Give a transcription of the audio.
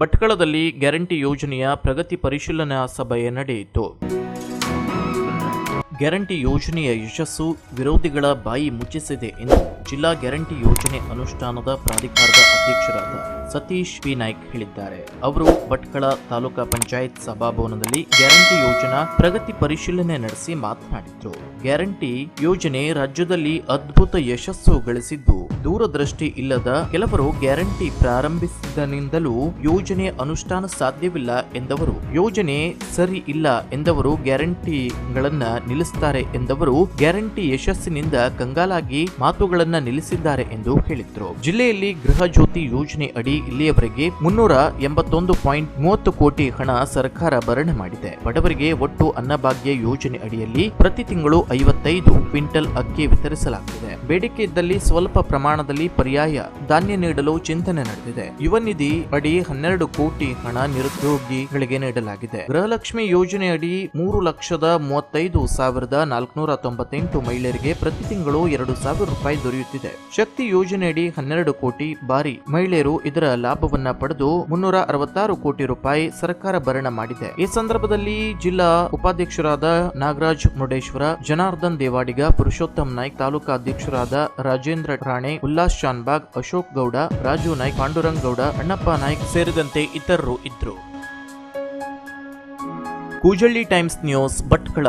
ಭಟ್ಕಳದಲ್ಲಿ guarantee ಯೋಜನೆಯ ಪ್ರಗತಿ ಪರಿಶೀಲನಾ ಸಭೆ ನಡೆಯಿತು. ಗ್ಯಾರಂಟಿ ಯೋಜನೆಯ ಯಶಸ್ಸು ವಿರೋಧಿಗಳ ಬಾಯಿ ಮುಚ್ಚಿಸಿದೆ ಎಂದು ಜಿಲ್ಲಾ ಗ್ಯಾರಂಟಿ ಯೋಜನೆ ಅನುಷ್ಠಾನದ ಪ್ರಾಧಿಕಾರದ ಅಧ್ಯಕ್ಷರಾದ ಸತೀಶ್ ಪಿ ನಾಯ್ಕ್ ಹೇಳಿದ್ದಾರೆ. ಅವರು ಭಟ್ಕಳ ತಾಲೂಕಾ ಪಂಚಾಯತ್ ಸಭಾಭವನದಲ್ಲಿ ಗ್ಯಾರಂಟಿ ಯೋಜನಾ ಪ್ರಗತಿ ಪರಿಶೀಲನೆ ನಡೆಸಿ ಮಾತನಾಡಿದರು. ಗ್ಯಾರಂಟಿ ಯೋಜನೆ ರಾಜ್ಯದಲ್ಲಿ ಅದ್ಭುತ ಯಶಸ್ಸು ಗಳಿಸಿದ್ದು, ದೂರದೃಷ್ಟಿ ಇಲ್ಲದ ಕೆಲವರು ಗ್ಯಾರಂಟಿ ಪ್ರಾರಂಭಿಸಿದನಿಂದಲೂ ಯೋಜನೆ ಅನುಷ್ಠಾನ ಸಾಧ್ಯವಿಲ್ಲ ಎಂದವರು, ಯೋಜನೆ ಸರಿ ಇಲ್ಲ ಎಂದವರು ಗ್ಯಾರಂಟಿಗಳನ್ನ ನಿಲ್ಲಿಸುತ್ತಾರೆ ಎಂದವರು ಗ್ಯಾರಂಟಿ ಯಶಸ್ಸಿನಿಂದ ಕಂಗಾಲಾಗಿ ಮಾತುಗಳನ್ನ ನಿಲ್ಲಿಸಿದ್ದಾರೆ ಎಂದು ಹೇಳಿದ್ರು. ಜಿಲ್ಲೆಯಲ್ಲಿ ಗೃಹ ಜ್ಯೋತಿ ಯೋಜನೆ ಅಡಿ ಇಲ್ಲಿಯವರೆಗೆ ಮುನ್ನೂರ ಎಂಬತ್ತೊಂದು ಪಾಯಿಂಟ್ ಮೂವತ್ತು ಕೋಟಿ ಹಣ ಸರ್ಕಾರ ಭರಣೆ ಮಾಡಿದೆ. ಬಡವರಿಗೆ ಒಟ್ಟು ಅನ್ನಭಾಗ್ಯ ಯೋಜನೆ ಅಡಿಯಲ್ಲಿ ಪ್ರತಿ ತಿಂಗಳು ಐವತ್ತೈದು ಕ್ವಿಂಟಲ್ ಅಕ್ಕಿ ವಿತರಿಸಲಾಗುತ್ತಿದೆ. ಬೇಡಿಕೆ ಇದ್ದಲ್ಲಿ ಸ್ವಲ್ಪ ಪ್ರಮಾಣದಲ್ಲಿ ಪರ್ಯಾಯ ಧಾನ್ಯ ನೀಡಲು ಚಿಂತನೆ ನಡೆದಿದೆ. ಯುವ ನಿಧಿ ಅಡಿ ಹನ್ನೆರಡು ಕೋಟಿ ಹಣ ನಿರುದ್ಯೋಗಿಗಳಿಗೆ ನೀಡಲಾಗಿದೆ. ಗೃಹಲಕ್ಷ್ಮಿ ಯೋಜನೆ ಅಡಿ ಮೂರು ಲಕ್ಷದ ಮೂವತ್ತೈದು ಸಾವಿರದ ನಾಲ್ಕುನೂರ ತೊಂಬತ್ತೆಂಟು ಮಹಿಳೆಯರಿಗೆ ಪ್ರತಿ ತಿಂಗಳು ಎರಡು ಸಾವಿರ ರೂಪಾಯಿ ದೊರೆಯುತ್ತಿದೆ. ಶಕ್ತಿ ಯೋಜನೆಯಡಿ ಹನ್ನೆರಡು ಕೋಟಿ ಬಾರಿ ಮಹಿಳೆಯರು ಲಾಭವನ್ನ ಪಡೆದು ಮುನ್ನೂರ ಅರವತ್ತಾರು ಕೋಟಿ ರೂಪಾಯಿ ಸರ್ಕಾರ ಭರಣ ಮಾಡಿದೆ. ಈ ಸಂದರ್ಭದಲ್ಲಿ ಜಿಲ್ಲಾ ಉಪಾಧ್ಯಕ್ಷರಾದ ನಾಗರಾಜ್ ಮುರುಡೇಶ್ವರ, ಜನಾರ್ದನ್ ದೇವಾಡಿಗ, ಪುರುಷೋತ್ತಮ್ ನಾಯ್ಕ್, ತಾಲೂಕಾ ಅಧ್ಯಕ್ಷರಾದ ರಾಜೇಂದ್ರ ರಾಣೆ, ಉಲ್ಲಾಸ್ ಶಾನ್ಬಾಗ್, ಅಶೋಕ್ ಗೌಡ, ರಾಜು ನಾಯ್ಕ್, ಪಾಂಡುರಂಗ್ ಗೌಡ, ಅಣ್ಣಪ್ಪ ನಾಯ್ಕ್ ಸೇರಿದಂತೆ ಇತರರು ಇದ್ರು ಕೂಜಳ್ಳಿ ಟೈಮ್ಸ್ ನ್ಯೂಸ್ ಭಟ್ಕಳ